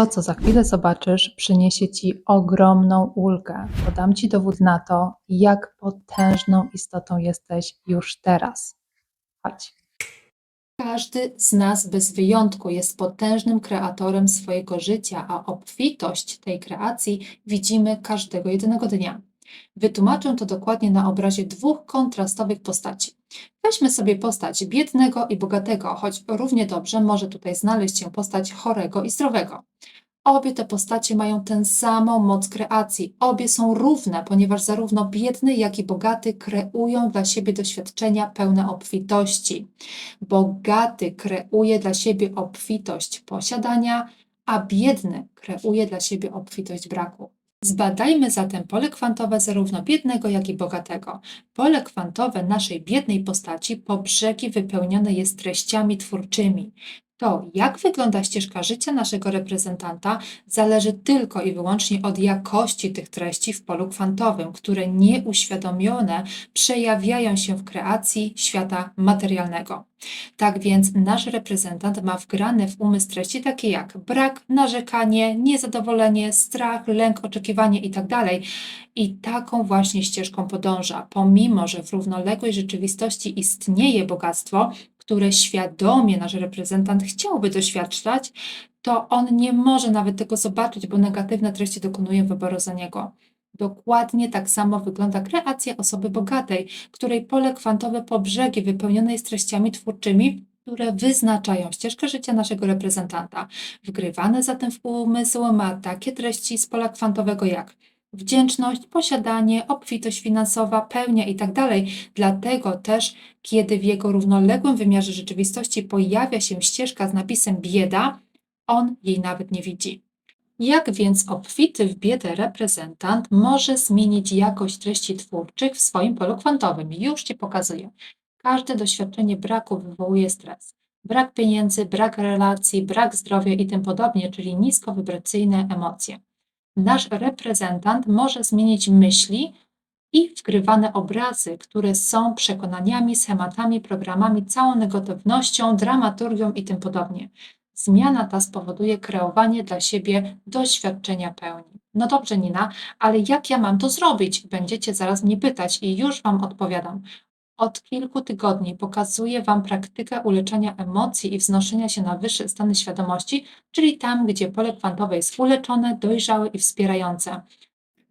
To, co za chwilę zobaczysz, przyniesie Ci ogromną ulgę. Podam Ci dowód na to, jak potężną istotą jesteś już teraz. Chodź. Każdy z nas bez wyjątku jest potężnym kreatorem swojego życia, a obfitość tej kreacji widzimy każdego jedynego dnia. Wytłumaczę to dokładnie na obrazie dwóch kontrastowych postaci. Weźmy sobie postać biednego i bogatego, choć równie dobrze może tutaj znaleźć się postać chorego i zdrowego. Obie te postacie mają tę samą moc kreacji. Obie są równe, ponieważ zarówno biedny, jak i bogaty kreują dla siebie doświadczenia pełne obfitości. Bogaty kreuje dla siebie obfitość posiadania, a biedny kreuje dla siebie obfitość braku. Zbadajmy zatem pole kwantowe zarówno biednego, jak i bogatego. Pole kwantowe naszej biednej postaci po brzegi wypełnione jest treściami twórczymi. To, jak wygląda ścieżka życia naszego reprezentanta, zależy tylko i wyłącznie od jakości tych treści w polu kwantowym, które nieuświadomione przejawiają się w kreacji świata materialnego. Tak więc nasz reprezentant ma wgrane w umysł treści takie jak brak, narzekanie, niezadowolenie, strach, lęk, oczekiwanie itd. I taką właśnie ścieżką podąża, pomimo że w równoległej rzeczywistości istnieje bogactwo, które świadomie nasz reprezentant chciałby doświadczać, to on nie może nawet tego zobaczyć, bo negatywne treści dokonuje wyboru za niego. Dokładnie tak samo wygląda kreacja osoby bogatej, której pole kwantowe po brzegi wypełnione jest treściami twórczymi, które wyznaczają ścieżkę życia naszego reprezentanta. Wgrywane zatem w umysł ma takie treści z pola kwantowego jak wdzięczność, posiadanie, obfitość finansowa, pełnia itd. Dlatego też, kiedy w jego równoległym wymiarze rzeczywistości pojawia się ścieżka z napisem bieda, on jej nawet nie widzi. Jak więc obfity w biedę reprezentant może zmienić jakość treści twórczych w swoim polu kwantowym? Już Ci pokazuję. Każde doświadczenie braku wywołuje stres. Brak pieniędzy, brak relacji, brak zdrowia i tym podobnie, czyli niskowibracyjne emocje. Nasz reprezentant może zmienić myśli i wgrywane obrazy, które są przekonaniami, schematami, programami, całą negatywnością, dramaturgią i tym podobnie. Zmiana ta spowoduje kreowanie dla siebie doświadczenia pełni. No dobrze, Nina, ale jak ja mam to zrobić? Będziecie zaraz mnie pytać i już Wam odpowiadam. Od kilku tygodni pokazuję Wam praktykę uleczenia emocji i wznoszenia się na wyższe stany świadomości, czyli tam, gdzie pole kwantowe jest uleczone, dojrzałe i wspierające.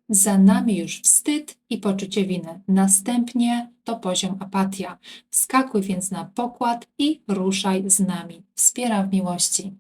Za nami już wstyd i poczucie winy. Następnie to poziom apatia. Wskakuj więc na pokład i ruszaj z nami. Wspieram w miłości.